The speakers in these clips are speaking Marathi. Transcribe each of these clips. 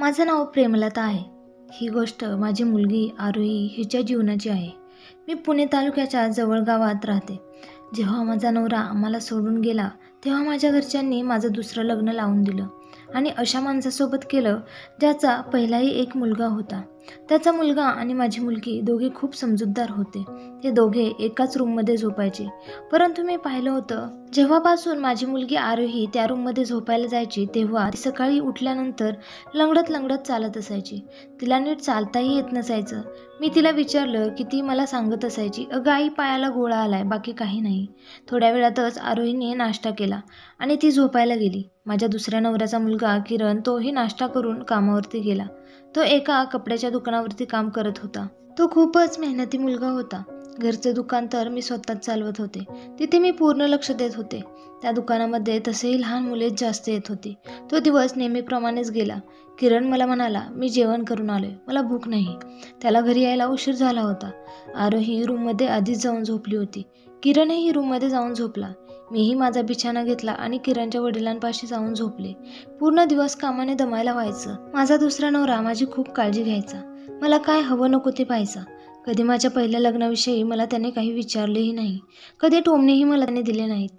माझं नाव प्रेमलता आहे. ही गोष्ट माझी मुलगी आरोही हिच्या जीवनाची आहे. मी पुणे तालुक्याच्या जवळ गावात राहते. जेव्हा माझा नवरा मला सोडून गेला तेव्हा माझ्या घरच्यांनी माझं दुसरं लग्न लावून दिलं आणि अशा माणसासोबत केलं ज्याचा पहिलाही एक मुलगा होता. त्याचा मुलगा आणि माझी मुलगी दोघे खूप समजूतदार होते. ते दोघे एकाच रूममध्ये झोपायचे. परंतु मी पाहिलं होतं जेव्हापासून माझी मुलगी आरोही त्या रूममध्ये झोपायला जायची तेव्हा ती सकाळी उठल्यानंतर लंगडत लंगडत चालत असायची. तिला नीट चालताही येत नसायचं. मी तिला विचारलं की ती मला सांगत असायची अगं आई पायाला गोळा आलाय बाकी काही नाही. थोड्या वेळातच आरोहीने नाश्ता केला आणि ती झोपायला गेली. माझ्या दुसऱ्या नवऱ्याचा मुलगा किरण तोही नाश्ता करून कामावरती गेला. तो एका कपड्याच्या दुकानावरती काम करत होता. तो खूपच मेहनती मुलगा होता. घरचं दुकान तर मी स्वतःच चालवत होते. तिथे मी पूर्ण लक्ष देत होते. त्या दुकानामध्ये तसेही लहान मुलेच जास्त येत होती. तो दिवस नेहमीप्रमाणेच गेला. किरण मला म्हणाला मी जेवण करून आलोय. मला भूक नाही. त्याला घरी यायला उशीर झाला होता. आरोही रूममध्ये आधीच जाऊन झोपली होती. किरणही रूममध्ये जाऊन झोपला. मीही माझा बिछाना घेतला आणि किरणच्या वडिलांपाशी जाऊन झोपले. पूर्ण दिवस कामाने दमायला व्हायचं. माझा दुसरा नवरा माझी खूप काळजी घ्यायचा. मला काय हवं नको ते पाहायचा. कधी माझ्या पहिल्या लग्नाविषयी मला त्याने काही विचारलेही नाही. कधी टोमणेही मला त्याने दिले नाहीत.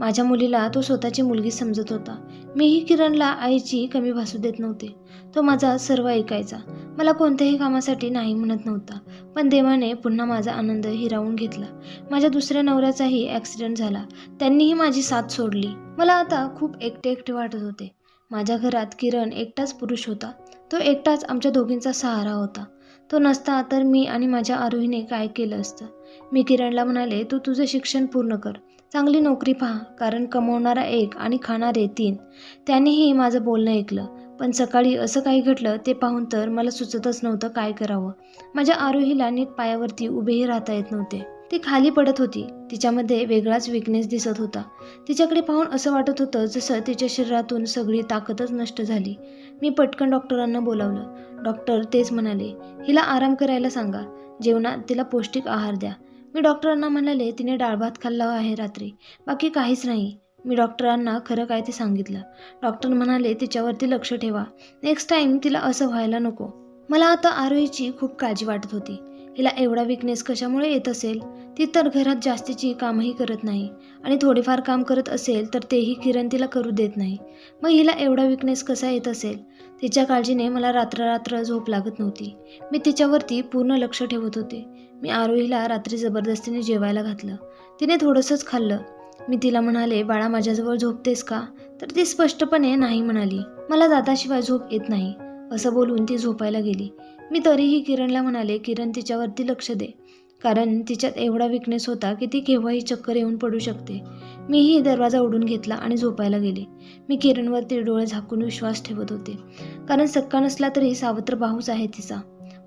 माझ्या मुलीला तो स्वतःची मुलगी समजत होता. मीही किरणला आईची कमी भासू देत नव्हते. तो माझा सर्व ऐकायचा. मला कोणत्याही कामासाठी नाही म्हणत नव्हता. पण देवाने पुन्हा माझा आनंद हिरावून घेतला. माझ्या दुसऱ्या नवऱ्याचाही ॲक्सिडेंट झाला. त्यांनीही माझी साथ सोडली. मला आता खूप एकटे एकटे वाटत होते. माझ्या घरात किरण एकटाच पुरुष होता. तो एकटाच आमच्या दोघींचा सहारा होता. तो नसता तर मी आणि माझ्या आरोहीने काय केलं असतं? मी किरणला म्हणाले तू तुझं शिक्षण पूर्ण कर. चांगली नोकरी पहा कारण कमवणारा एक आणि खाणारे तीन. त्यानेही माझं बोलणं ऐकलं. पण सकाळी असं काही घडलं ते पाहून तर मला सुचतच नव्हतं काय करावं. माझ्या आरोहीला नीट पायावरती उभेही राहता येत नव्हते. ती खाली पडत होती. तिच्यामध्ये वेगळाच विकनेस दिसत होता. तिच्याकडे पाहून असं वाटत होतं जसं तिच्या शरीरातून सगळी ताकदच नष्ट झाली. मी पटकन डॉक्टरांना बोलावलं. डॉक्टर तेच म्हणाले हिला आराम करायला सांगा. जेवणात तिला पौष्टिक आहार द्या. मी डॉक्टरांना म्हणाले तिने डाळ भात खाल्ला आहे रात्री. बाकी काहीच नाही. मी डॉक्टरांना खरं काय ते सांगितलं. डॉक्टर म्हणाले तिच्यावरती लक्ष ठेवा. नेक्स्ट टाईम तिला असं व्हायला नको. मला आता आरोहीची खूप काळजी वाटत होती. हिला एवढा विकनेस कशामुळे येत असेल? ती तर घरात जास्तीची कामही करत नाही आणि थोडेफार काम करत असेल तर तेही किरण तिला करू देत नाही. मग हिला एवढा विकनेस कसा येत असेल? तिच्या काळजीने मला रात्ररात्र झोप लागत नव्हती. मी तिच्यावरती पूर्ण लक्ष ठेवत होते. मी आरोहीला रात्री जबरदस्तीने जेवायला घातलं. तिने थोडंसंच खाल्लं. मी तिला म्हणाले बाळा माझ्याजवळ झोपतेस का? तर ती स्पष्टपणे नाही म्हणाली. मला दादाशिवाय झोप येत नाही. असं बोलून ती झोपायला गेली. मी तरीही किरणला म्हणाले किरण तिच्यावरती लक्ष दे. कारण तिच्यात एवढा विकनेस होता की ती केव्हाही चक्कर येऊन पडू शकते. मीही दरवाजा उडून घेतला आणि झोपायला गेले. मी किरणवरती डोळे झाकून विश्वास ठेवत होते. कारण सक्का नसला तरी सावत्र भाऊच आहे तिचा.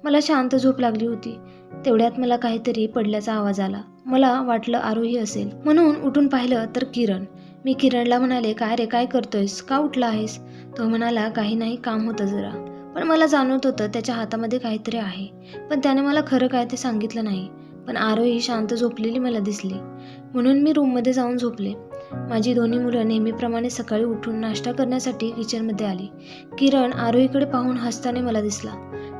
मला शांत झोप लागली होती. तेवढ्यात मला काहीतरी पडल्याचा आवाज आला. मला वाटलं आरोही असेल. म्हणून उठून पाहिलं तर किरण. मी किरणला म्हणाले काय रे काय करतोयस? का उठला आहेस? तो म्हणाला काही नाही काम होतं जरा. पण मला जाणवत होतं त्याच्या हातामध्ये काहीतरी आहे. पण त्याने मला खरं काय ते सांगितलं नाही. पण आरोही शांत झोपलेली मला दिसली. म्हणून मी रूममध्ये जाऊन झोपले. माझी दोन्ही मुलं नेहमीप्रमाणे सकाळी उठून नाश्ता करण्यासाठी किचनमध्ये आली. किरण आरोहीकडे पाहून हसताने मला दिसला.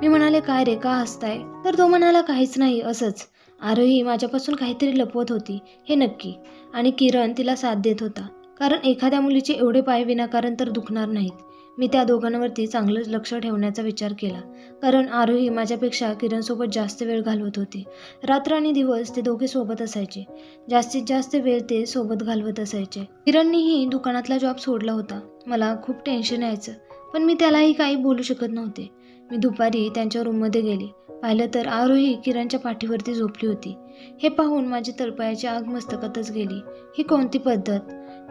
मी म्हणाले काय रे का हसताय? तर तो म्हणाला काहीच नाही असंच. आरोही माझ्यापासून काहीतरी लपवत होती हे नक्की. आणि किरण तिला साथ देत होता. कारण एखाद्या मुलीचे एवढे पाय विनाकारण तर दुखणार नाहीत. मी त्या दोघांवरती चांगलंच लक्ष ठेवण्याचा विचार केला. कारण आरोही माझ्यापेक्षा किरणसोबत जास्त वेळ घालवत होती. रात्र आणि दिवस ते दोघे सोबत असायचे. जास्तीत जास्त वेळ ते सोबत घालवत असायचे. किरणनीही दुकानातला जॉब सोडला होता. मला खूप टेन्शन यायचं. पण मी त्यालाही काही बोलू शकत नव्हते. मी दुपारी त्यांच्या रूममध्ये गेले. पाहिलं तर आरोही किरणच्या पाठीवरती झोपली होती. हे पाहून माझी तळपायाची आग मस्तकातच गेली. ही कोणती पद्धत?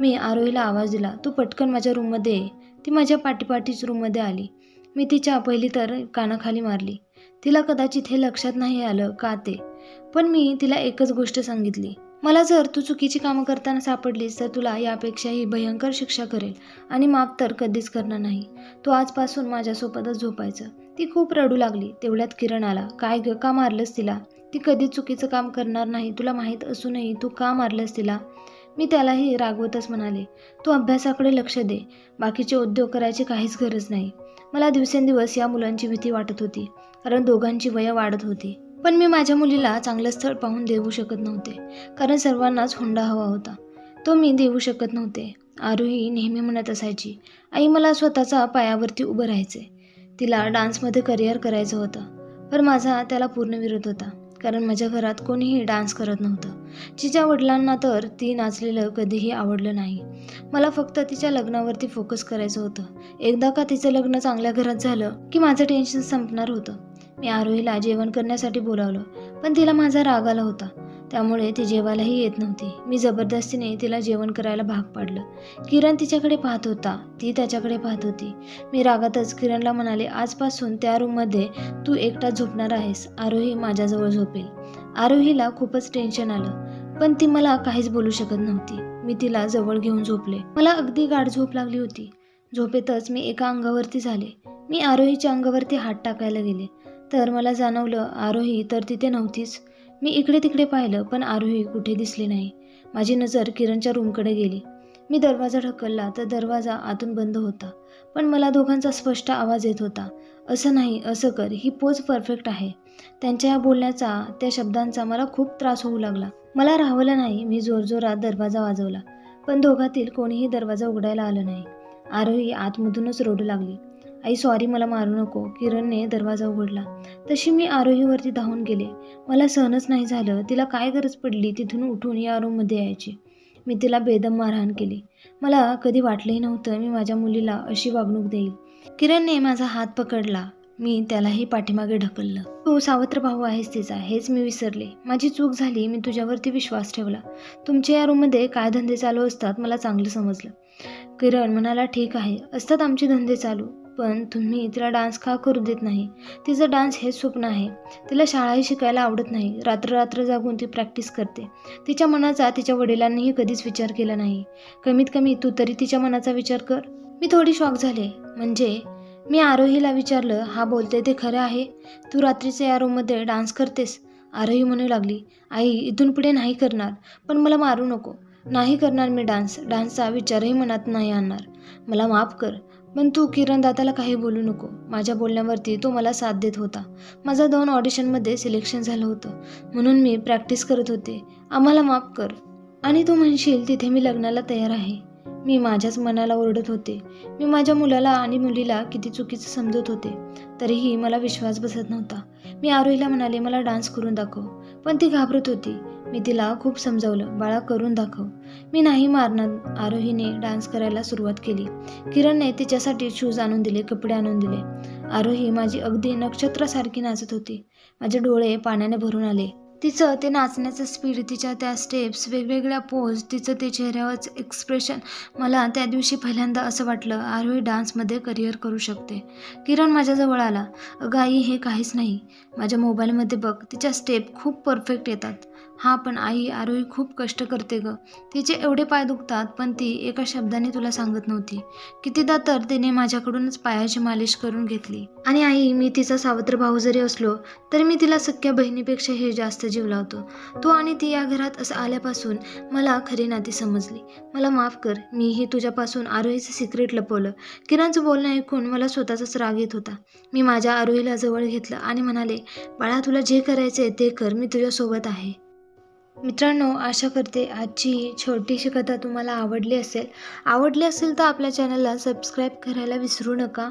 मी आरोहीला आवाज दिला तू पटकन माझ्या रूममध्ये ये. ती माझ्या पाठीपाठीच रूममध्ये आली. मी तिच्या पहिली तर कानाखाली मारली. तिला कदाचित हे लक्षात नाही आलं का ते. पण मी तिला एकच गोष्ट सांगितली. मला जर तू चुकीची कामं करताना सापडलीस तर तुला यापेक्षाही भयंकर शिक्षा करेल आणि माफ तर कधीच करणार नाही. तू आजपासून माझ्यासोबतच झोपायचं. ती खूप रडू लागली. तेवढ्यात किरण आला. काय ग का मारलंस तिला? ती कधीच चुकीचं काम करणार नाही. तुला माहीत असूनही तू का मारलंस तिला? मी त्यालाही रागवतच म्हणाले तू अभ्यासाकडे लक्ष दे. बाकीचे उद्योग करायची काहीच गरज नाही. मला दिवसेंदिवस या मुलांची भीती वाटत होती कारण दोघांची वय वाढत होती. पण मी माझ्या मुलीला चांगलं स्थळ पाहून देऊ शकत नव्हते कारण सर्वांनाच हुंडा हवा होता. तो मी देऊ शकत नव्हते. आरोही नेहमी म्हणत असायची आई मला स्वतःचा पायावरती उभं राहायचे तिला डान्समध्ये करिअर करायचं होतं पण माझा त्याला पूर्ण विरोध होता. कारण माझ्या घरात कोणीही डान्स करत नव्हतं. तिच्या वडिलांना तर ती नाचलेलं कधीही आवडलं नाही. मला फक्त तिच्या लग्नावरती फोकस करायचं होतं. एकदा का तिचं लग्न चांगल्या घरात झालं की माझं टेन्शन संपणार होतं. मी आरोहीला जेवण करण्यासाठी बोलावलं पण तिला माझा राग आला होता. त्यामुळे ती जेवायलाही येत नव्हती. मी जबरदस्तीने तिला जेवण करायला भाग पाडलं. किरण तिच्याकडे पाहत होता. ती त्याच्याकडे पाहत होती. मी रागातच किरणला म्हणाले आजपासून त्या रूममध्ये तू एकटा झोपणार आहेस. आरोही माझ्याजवळ झोपेल. आरोहीला खूपच टेन्शन आलं पण ती मला काहीच बोलू शकत नव्हती. मी तिला जवळ घेऊन झोपले. मला अगदी गाढ झोप लागली होती. झोपेतच मी एका अंगावरती झाले. मी आरोहीच्या अंगावरती हात टाकायला गेले. तर मला जाणवलं आरोही तर तिथे नव्हतीच. मी इकडे तिकडे पाहिलं पण आरोही कुठे दिसली नाही. माझी नजर किरणच्या रूमकडे गेली. मी दरवाजा ढकलला तर दरवाजा आतून बंद होता पण मला दोघांचा स्पष्ट आवाज येत होता. असं नाही असं कर ही पोज परफेक्ट आहे. त्यांच्या या बोलण्याचा त्या शब्दांचा मला खूप त्रास होऊ लागला. मला राहवलं नाही मी जोरजोरात दरवाजा वाजवला पण दोघातील कोणीही दरवाजा उघडायला आलं नाही. आरोही आतमधूनच रोडू लागली. आई सॉरी मला मारू नको. किरणने दरवाजा उघडला. तशी मी आरोहीवरती धावून गेले. मला सहनच नाही झालं. तिला काय गरज पडली तिथून उठून या रूममध्ये यायची. मी तिला बेदम मारहाण केली. मला कधी वाटलंही नव्हतं मी माझ्या मुलीला अशी वागणूक देईल. किरणने माझा हात पकडला. मी त्यालाही पाठीमागे ढकललं. तू सावत्र भाऊ आहेस तिचा. हेच मी विसरले. माझी चूक झाली. मी तुझ्यावरती विश्वास ठेवला. तुमच्या या रूममध्ये काय धंदे चालू असतात मला चांगलं समजलं. किरण म्हणाला ठीक आहे. असतात आमचे धंदे चालू. पण तुम्ही तिला डान्स का करू देत नाही? तिचं डान्स हेच स्वप्न आहे. तिला शाळाही शिकायला आवडत नाही. रात्ररात्र जागून ती प्रॅक्टिस करते. तिच्या मनाचा तिच्या वडिलांनीही कधीच विचार केला नाही. कमीत कमी तू तरी तिच्या मनाचा विचार कर. मी थोडी शॉक झाले. म्हणजे? मी आरोहीला विचारलं हा बोलते ते खरं आहे? तू रात्रीचे या रूममध्ये डान्स करतेस? आरोही म्हणू लागली आई इथून पुढे नाही करणार. पण मला मारू नको. नाही करणार मी डान्स डान्सचा विचारही मनात नाही आणणार. मला माफ कर. पण तू किरण दादाला काही बोलू नको. माझ्या बोलण्यावरती तो मला साथ देत होता. माझा दोन ऑडिशनमध्ये सिलेक्शन झालं होतं. म्हणून मी प्रॅक्टिस करत होते. आम्हाला माफ कर. आणि तू म्हणशील तिथे मी लग्नाला तयार आहे. मी माझ्याच मनाला ओरडत होते. मी माझ्या मुलाला आणि मुलीला किती चुकीचं समजत होते. तरीही मला विश्वास बसत नव्हता. मी आरोहीला म्हणाले मला डान्स करून दाखव. पण ती घाबरत होती. मी तिला खूप समजावलं बाळा करून दाखव. मी नाही मारणार आरोहीने डान्स करायला सुरुवात केली. किरणने तिच्यासाठी शूज आणून दिले कपडे आणून दिले. आरोही माझी अगदी नक्षत्रासारखी नाचत होती. माझे डोळे पाण्याने भरून आले. तिचं ते नाचण्याचं स्पीड तिच्या त्या स्टेप्स वेगवेगळ्या पोज तिचं ते चेहऱ्यावरचं एक्सप्रेशन मला त्या दिवशी पहिल्यांदा असं वाटलं आरोही डान्समध्ये करिअर करू शकते. किरण माझ्याजवळ आला. अगं आई हे काहीच नाही. माझ्या मोबाईलमध्ये बघ तिच्या स्टेप खूप परफेक्ट येतात. हा पण आई आरोही खूप कष्ट करते गं. तिचे एवढे पाय दुखतात पण ती एका शब्दाने तुला सांगत नव्हती. कितीदा तर तिने माझ्याकडूनच पायाची मालिश करून घेतली. आणि आई मी तिचा सावत्र भाऊ जरी असलो तरी मी तिला सख्या बहिणीपेक्षा हे जास्त जीव लावतो तो आणि ती या घरात असं आल्यापासून मला खरी नाती समजली. मला माफ कर मीही तुझ्यापासून आरोहीचं सिक्रेट लपवलं. किरणचं बोलणं ऐकून मला स्वतःचाच राग येत होता. मी माझ्या आरोहीला जवळ घेतलं आणि म्हणाले बाळा तुला जे करायचं आहे ते कर मी तुझ्यासोबत आहे. मित्रांनो आशा करते आजची ही छोटीशी कथा तुम्हाला आवडली असेल. आवडली असेल तर आपल्या चॅनलला सबस्क्राईब करायला विसरू नका.